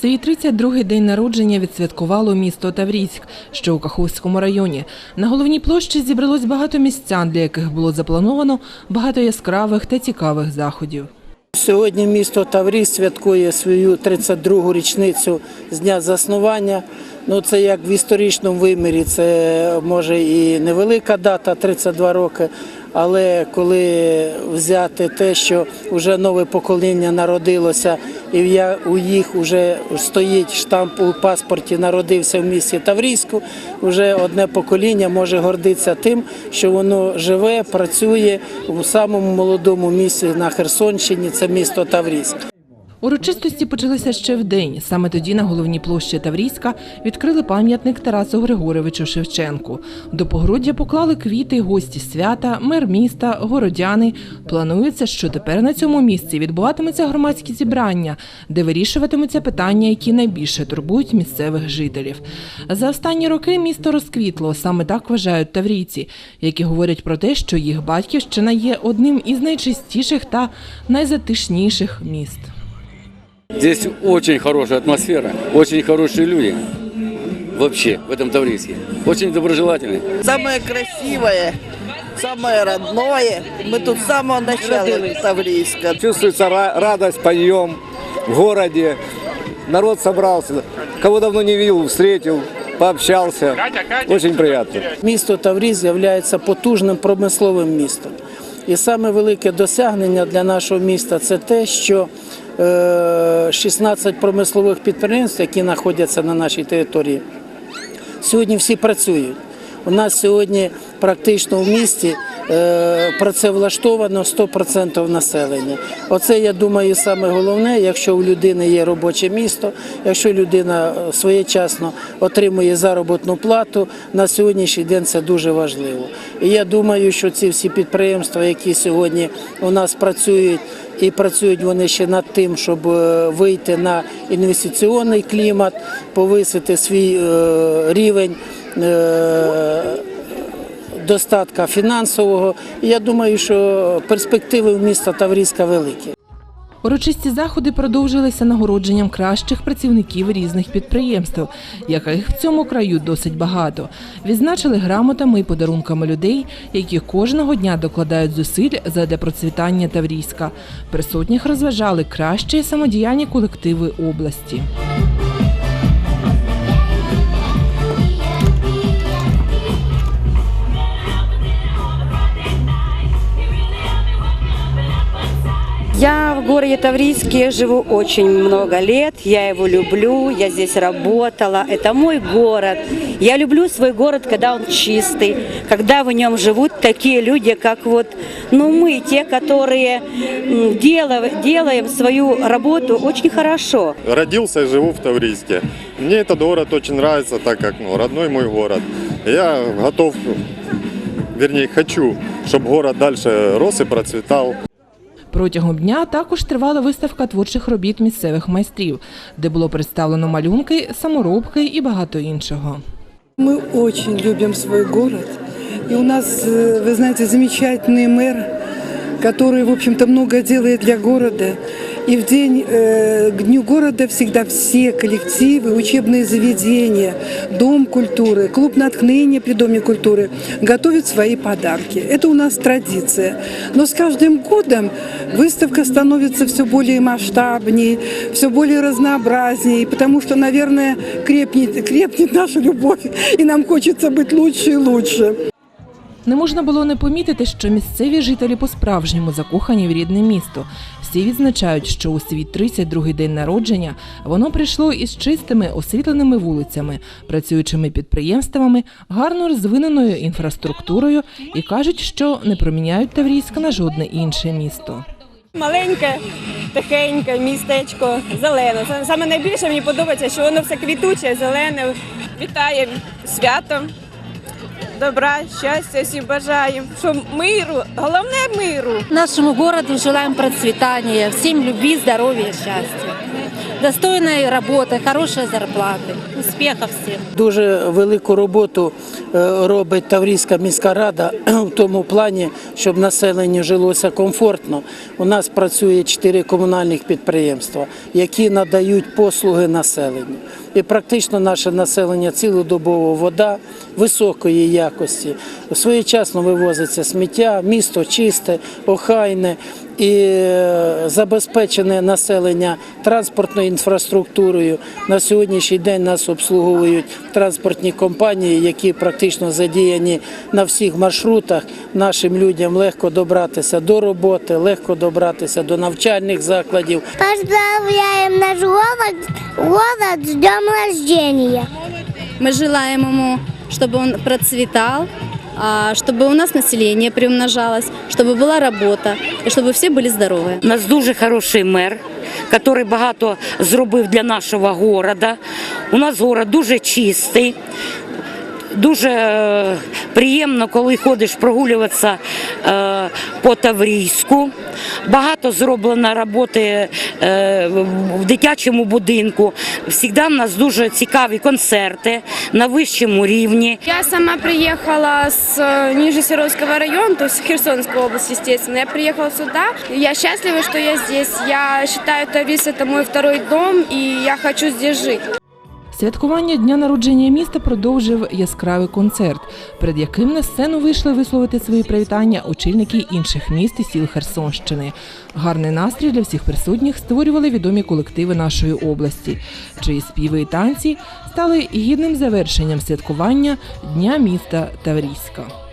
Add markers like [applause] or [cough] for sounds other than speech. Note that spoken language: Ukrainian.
Свій 32-й день народження відсвяткувало місто Таврійськ, що у Каховському районі. На головній площі зібралось багато містян, для яких було заплановано багато яскравих та цікавих заходів. Сьогодні місто Таврій святкує свою 32-гу річницю з дня заснування. Ну, це як в історичному вимірі, це може і невелика дата 32 роки. Але коли взяти те, що вже нове покоління народилося, і у їх вже стоїть штамп у паспорті, народився в місті Таврійську, вже одне покоління може гордитися тим, що воно живе, працює у самому молодому місті на Херсонщині, це місто Таврійськ. Урочистості почалися ще в день. Саме тоді на головній площі Таврійська відкрили пам'ятник Тарасу Григоровичу Шевченку. До погруддя поклали квіти, гості свята, мер міста, городяни. Планується, що тепер на цьому місці відбуватимуться громадські зібрання, де вирішуватимуться питання, які найбільше турбують місцевих жителів. За останні роки місто розквітло. Саме так вважають таврійці, які говорять про те, що їх батьківщина є одним із найчистіших та найзатишніших міст. Здесь очень хорошая атмосфера, очень хорошие люди. Вообще, в этом Таврийске. Очень доброжелательные. Самое красивое, самое родное. Мы тут с самого начала Таврийска. Чувствуется ра- радость, подъем в городе. Народ собрался. Кого давно не видел, встретил, пообщался. Очень приятно. Місто Таврій з'являється потужним промисловим містом. І саме велике досягнення для нашого міста це те, що е, 16 промислових підприємств, які знаходяться на нашій території, сьогодні всі працюють. У нас сьогодні практично в місті е, працевлаштовано 100% населення. Оце, я думаю, саме головне, якщо у людини є робоче місто, якщо людина е, своєчасно отримує заробітну плату, на сьогоднішній день це дуже важливо. І я думаю, що ці всі підприємства, які сьогодні у нас працюють, і працюють вони ще над тим, щоб е, вийти на інвестиційний клімат, повисити свій е, рівень. Достатка фінансового, І я думаю, що перспективи в міста Таврійська великі. Урочисті заходи продовжилися нагородженням кращих працівників різних підприємств, яких в цьому краю досить багато. Відзначили грамотами і подарунками людей, які кожного дня докладають зусиль задля процвітання Таврійська. Присутніх розважали кращі самодіяльні колективи області. Городе Таврийске живу очень много лет, я его люблю, я здесь работала, это мой город. Я люблю свой город, когда он чистый, когда в нем живут такие люди, как вот, ну мы, те, которые м, дела- делаем свою работу очень хорошо. Родился и живу в Таврийске. Мне этот город очень нравится, так как ну, родной мой город. Я готов, вернее, хочу, чтобы город дальше рос и процветал. Протягом дня також тривала виставка творчих робіт місцевих майстрів, де було представлено малюнки, саморобки і багато іншого. Мы очень любим свой город. И у нас, э, вы знаете, замечательный мэр, который, в общем-то, много делает для города. И в день э, к Дню города всегда все коллективы, учебные заведения, Дом культуры, клуб натхнения при Доме культуры готовят свои подарки. Это у нас традиция. Но с каждым годом выставка становится все более масштабнее, все более разнообразнее, потому что, наверное, крепнет, крепнет наша любовь, и нам хочется быть лучше и лучше. Не можна було не помітити, що місцеві жителі по-справжньому закохані в рідне місто. Всі відзначають, що у свій 32-й день народження воно прийшло із чистими освітленими вулицями, працюючими підприємствами, гарно розвиненою інфраструктурою і кажуть, що не проміняють Таврійська на жодне інше місто. Маленьке, тихеньке містечко, зелене. Саме найбільше мені подобається, що воно все квітуче, зелене. Вітає святом. Добра, щастя всім бажаємо. Що миру, головне миру. Нашому городу желаємо процвітання, всім любі, здоров'я, счастья. Достойной работы, хорошей зарплаты. Успехов всем! Дуже велику роботу е, робить Таврійська міська рада [clears throat] в тому плані, щоб населенню жилося комфортно. У нас працює чотири комунальних підприємства, які надають послуги населенню. І практично наше населення цілодобово вода високої якості. Своєчасно вивозиться сміття, місто чисте, охайне і забезпечене населення транспортною інфраструктурою. На сьогоднішній день нас обслуговують транспортні компанії, які практично задіяні на всіх маршрутах. Нашим людям легко добратися до роботи, легко добратися до навчальних закладів. Поздравляем наш город, город с днем рождения. Мы желаем ему, чтобы он процветал, а, чтобы у нас население приумножалось, чтобы была работа и чтобы все были здоровы. У нас дуже хороший мер, який багато зробив для нашого города. У нас город дуже чистий. Дуже е, приємно, коли ходиш прогулюватися е, по Таврійську. Багато зроблено роботи е, в дитячому будинку. Всігда в нас дуже цікаві концерти на вищому рівні. Я сама приехала с э, Нижнесеровского района, то есть Херсонской области. Я приехала сюда. Я счастлива, что я здесь. Я считаю, Таврис это мой второй дом, и я хочу здесь жить. Святкування дня народження міста продовжив яскравий концерт, перед яким на сцену вийшли висловити свої привітання очільники інших міст і сіл Херсонщини. Гарний настрій для всіх присутніх створювали відомі колективи нашої області, чиї співи і танці стали гідним завершенням святкування Дня міста Таврійська.